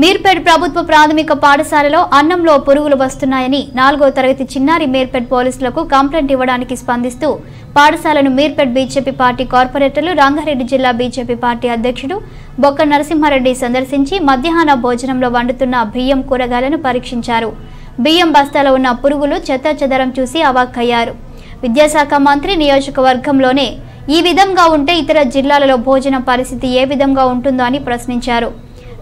మీర్పేట్ ప్రభుత్వ ప్రాథమిక పాఠశాలలో అన్నంలో పురుగులు వస్తున్నాయని నాలుగో తరగతి చిన్నారి మీర్పేట్ పోలీసులకు కంప్లైంట్ ఇవ్వడానికి స్పందిస్తూ పాఠశాలను మీర్పేట్ బీజేపీ పార్టీ కార్పొరేటర్లు రంగారెడ్డి జిల్లా బీజేపీ పార్టీ అధ్యక్షుడు బొక్క నరసింహారెడ్డి సందర్శించి మధ్యాహ్న భోజనంలో వండుతున్న బియ్యం కూరగాయలను పరీక్షించారు. బియ్యం బస్తాలో ఉన్న పురుగులు చెత్తాచెదరం చూసి అవాక్కయ్యారు. విద్యాశాఖ మంత్రి నియోజకవర్గంలోనే ఈ విధంగా ఉంటే ఇతర జిల్లాలలో భోజన పరిస్థితి ఏ విధంగా ఉంటుందో అని ప్రశ్నించారు.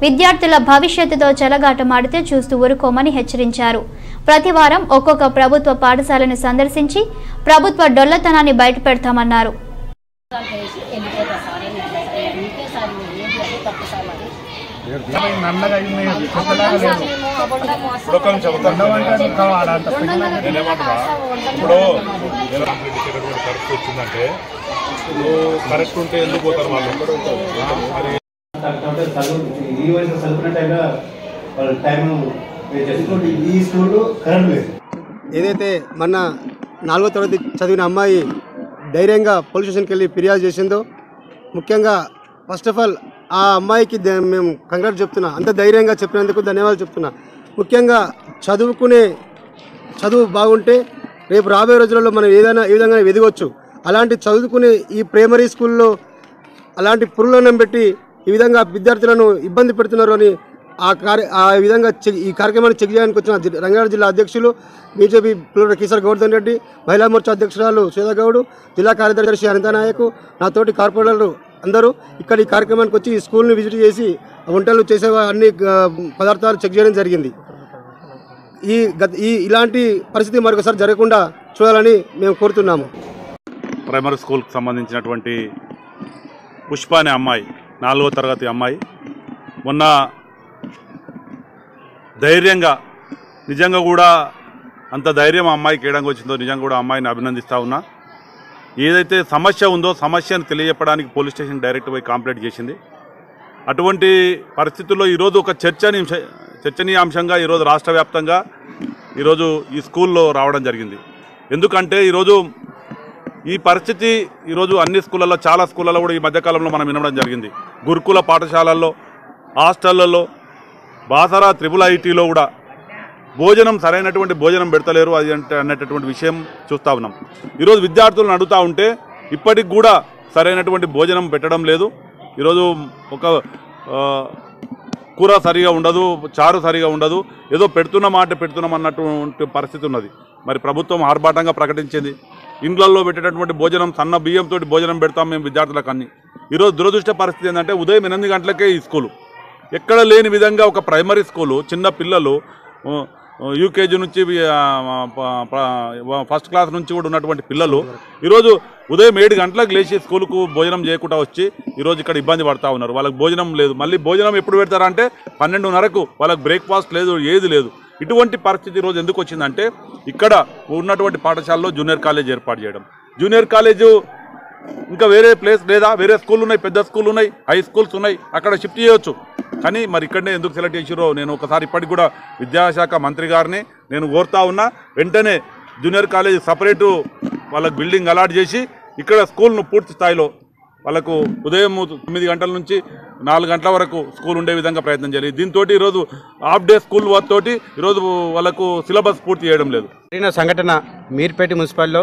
విద్యార్థుల భవిష్యత్తుతో చెలగాటమాడితే చూస్తూ ఊరుకోమని హెచ్చరించారు. ప్రతి వారం ఒక్కొక్క ప్రభుత్వ పాఠశాలను సందర్శించి ప్రభుత్వ డొల్లతనాన్ని బయటపెడతామన్నారు. ఇప్పుడు కరెక్ట్ ఉంటే ఎందుకు పోతారు వాళ్ళు? కాబట్టి చదువు ఈ వయసు చదువుకునే టైంలో వాళ్ళ టైం ఇంకోటి ఈ స్కూల్లో కరెంట్ లేదు ఏదైతే మొన్న నాలుగో తరగతి చదివిన అమ్మాయి ధైర్యంగా పోలీస్ స్టేషన్కి వెళ్ళి ఫిర్యాదు చేసిందో ముఖ్యంగా ఫస్ట్ ఆఫ్ ఆల్ ఆ అమ్మాయికి మేము కంగ్రాట్ చెప్తున్నా. అంత ధైర్యంగా చెప్పినందుకు ధన్యవాదాలు చెప్తున్నా. ముఖ్యంగా చదువుకునే చదువు బాగుంటే రేపు రాబోయే రోజులలో మనం ఏదైనా ఏ విధంగా ఎదగొచ్చు. అలాంటి చదువుకునే ఈ ప్రైమరీ స్కూల్లో అలాంటి పురుగులను పెట్టి ఈ విధంగా విద్యార్థులను ఇబ్బంది పెడుతున్నారు అని ఆ కార్య ఆ విధంగా చెక్ ఈ కార్యక్రమాన్ని చెక్ చేయడానికి వచ్చిన జి- రంగారెడ్డి జిల్లా అధ్యక్షులు బీజేపీ పిల్లడు కిషోర్ గౌర్ధన్ రెడ్డి మహిళా మోర్చా అధ్యక్షురాలు శ్వేతగౌడ్ జిల్లా కార్యదర్శి అనితా నాయక్ నాతోటి కార్పొరేటర్లు అందరూ ఇక్కడ ఈ కార్యక్రమానికి వచ్చి ఈ స్కూల్ని విజిట్ చేసి వంటలు చేసే అన్ని పదార్థాలు చెక్ చేయడం జరిగింది. ఈ గత ఈ ఇలాంటి పరిస్థితి మరొకసారి జరగకుండా చూడాలని మేము కోరుతున్నాము. ప్రైమరీ స్కూల్కి సంబంధించినటువంటి పుష్ప అనే అమ్మాయి నాలుగో తరగతి అమ్మాయి. మొన్న ధైర్యంగా నిజంగా కూడా అంత ధైర్యం ఆ అమ్మాయికి వేయడానికి వచ్చిందో నిజంగా కూడా అమ్మాయిని అభినందిస్తూ ఉన్నా. ఏదైతే సమస్య ఉందో సమస్యను తెలియజెప్పడానికి పోలీస్ స్టేషన్ డైరెక్ట్ పోయి కంప్లైంట్ చేసింది. అటువంటి పరిస్థితుల్లో ఈరోజు ఒక చర్చని చర్చనీయాంశంగా ఈరోజు రాష్ట్ర వ్యాప్తంగా ఈరోజు ఈ స్కూల్లో రావడం జరిగింది. ఎందుకంటే ఈరోజు ఈ పరిస్థితి ఈరోజు అన్ని స్కూళ్ళల్లో చాలా స్కూళ్ళల్లో కూడా ఈ మధ్యకాలంలో మనం వినడం జరిగింది. గురుకుల పాఠశాలల్లో హాస్టళ్ళలో బాసరా త్రిపుల ఐటీలో కూడా భోజనం సరైనటువంటి భోజనం పెడతలేరు అది అంటే అన్నటువంటి విషయం చూస్తూ ఉన్నాం. ఈరోజు విద్యార్థులను అడుగుతూ ఉంటే ఇప్పటికి కూడా సరైనటువంటి భోజనం పెట్టడం లేదు. ఈరోజు ఒక కూర సరిగా ఉండదు చారు సరిగా ఉండదు ఏదో పెడుతున్న మాట పెడుతున్నాం అన్నటువంటి పరిస్థితి ఉన్నది. మరి ప్రభుత్వం ఆర్భాటంగా ప్రకటించింది. ఇండ్లల్లో పెట్టేటటువంటి భోజనం సన్న బియ్యంతో భోజనం పెడతాం మేము విద్యార్థులకు అన్ని. ఈరోజు దురదృష్ట పరిస్థితి ఏంటంటే ఉదయం ఎనిమిది గంటలకే ఈ స్కూలు. ఎక్కడ లేని విధంగా ఒక ప్రైమరీ స్కూలు చిన్న పిల్లలు యూకేజీ నుంచి ఫస్ట్ క్లాస్ నుంచి కూడా ఉన్నటువంటి పిల్లలు ఈరోజు ఉదయం ఏడు గంటలకు లేచి స్కూల్కు భోజనం చేయకుండా వచ్చి ఈరోజు ఇక్కడ ఇబ్బంది పడతా ఉన్నారు. వాళ్ళకి భోజనం లేదు. మళ్ళీ భోజనం ఎప్పుడు పెడతారంటే పన్నెండున్నరకు. వాళ్ళకి బ్రేక్ఫాస్ట్ లేదు ఏది లేదు. ఇటువంటి పరిస్థితి ఈరోజు ఎందుకు వచ్చిందంటే ఇక్కడ ఉన్నటువంటి పాఠశాలలో జూనియర్ కాలేజ్ ఏర్పాటు చేయడం. జూనియర్ కాలేజు ఇంకా వేరే ప్లేస్ లేదా వేరే స్కూల్ ఉన్నాయి పెద్ద స్కూల్ ఉన్నాయి హై స్కూల్స్ ఉన్నాయి అక్కడ షిఫ్ట్ చేయొచ్చు. కానీ మరి ఇక్కడనే ఎందుకు సెలెక్ట్ చేసిరో నేను ఒకసారి ఇప్పటికి కూడా విద్యాశాఖ మంత్రి గారిని నేను కోరుతా ఉన్నా వెంటనే జూనియర్ కాలేజ్ సపరేటు వాళ్ళకు బిల్డింగ్ అలాట్ చేసి ఇక్కడ స్కూల్ను పూర్తి స్థాయిలో వాళ్ళకు ఉదయం తొమ్మిది గంటల నుంచి నాలుగు గంటల వరకు స్కూల్ ఉండే విధంగా ప్రయత్నం చేయాలి. దీంతో ఈరోజు హాఫ్ డే స్కూల్ తోటి ఈరోజు వాళ్ళకు సిలబస్ పూర్తి చేయడం లేదు. జరిగిన సంఘటన మీర్పేట మున్సిపల్లో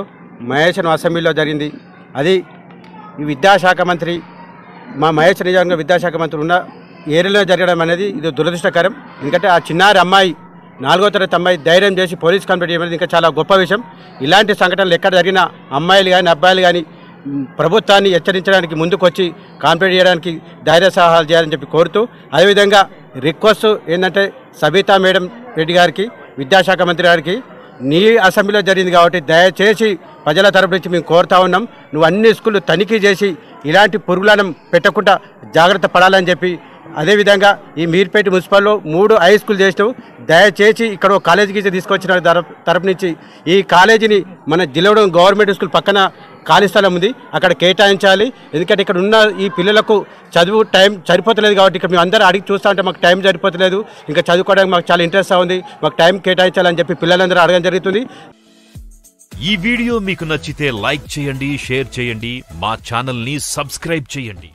మహేశ్వరం అసెంబ్లీలో జరిగింది. అది ఈ విద్యాశాఖ మంత్రి మా మహేశ్వర నిజంగా విద్యాశాఖ మంత్రి ఉన్న ఏరియాలో జరగడం అనేది ఇది దురదృష్టకరం. ఎందుకంటే ఆ చిన్నారి అమ్మాయి నాలుగో తరగతి అమ్మాయి ధైర్యం చేసి పోలీస్ కంప్లైంట్ చేయడం ఇంకా చాలా గొప్ప విషయం. ఇలాంటి సంఘటనలు ఎక్కడ జరిగినా అమ్మాయిలు కానీ అబ్బాయిలు కానీ ప్రభుత్వాన్ని హెచ్చరించడానికి ముందుకొచ్చి కంప్లైంట్ చేయడానికి ధైర్య సహాయాలు చేయాలని చెప్పి కోరుతూ అదేవిధంగా రిక్వెస్ట్ ఏంటంటే సబితా మేడం రెడ్డి గారికి విద్యాశాఖ మంత్రి గారికి నీ అసెంబ్లీలో జరిగింది కాబట్టి దయచేసి ప్రజల తరపు నుంచి మేము కోరుతా ఉన్నాం. నువ్వు అన్ని స్కూళ్ళు తనిఖీ చేసి ఇలాంటి పురుగులను పెట్టకుండా జాగ్రత్త పడాలని చెప్పి అదేవిధంగా ఈ మీర్పేట మున్సిపల్లో మూడు హై స్కూల్ చేసినావు దయచేసి ఇక్కడ ఒక కాలేజీకి తీసుకొచ్చిన తరపు తరపు నుంచి ఈ కాలేజీని మన జిల్లాలో గవర్నమెంట్ స్కూల్ పక్కన ఖాళీ స్థలం ఉంది. అక్కడ కేటాయించాలి. ఎందుకంటే ఇక్కడ ఉన్న ఈ పిల్లలకు చదువు టైం సరిపోతలేదు కాబట్టి ఇక్కడ మేము అందరూ అడిగి చూస్తా ఉంటే మాకు టైం సరిపోతలేదు. ఇంకా చదువుకోవడానికి మాకు చాలా ఇంట్రెస్ట్ ఉంది. మాకు టైం కేటాయించాలని చెప్పి పిల్లలందరూ అడగడం జరుగుతుంది. ఈ వీడియో మీకు నచ్చితే లైక్ చేయండి షేర్ చేయండి. మా ఛానల్ని సబ్స్క్రైబ్ చేయండి.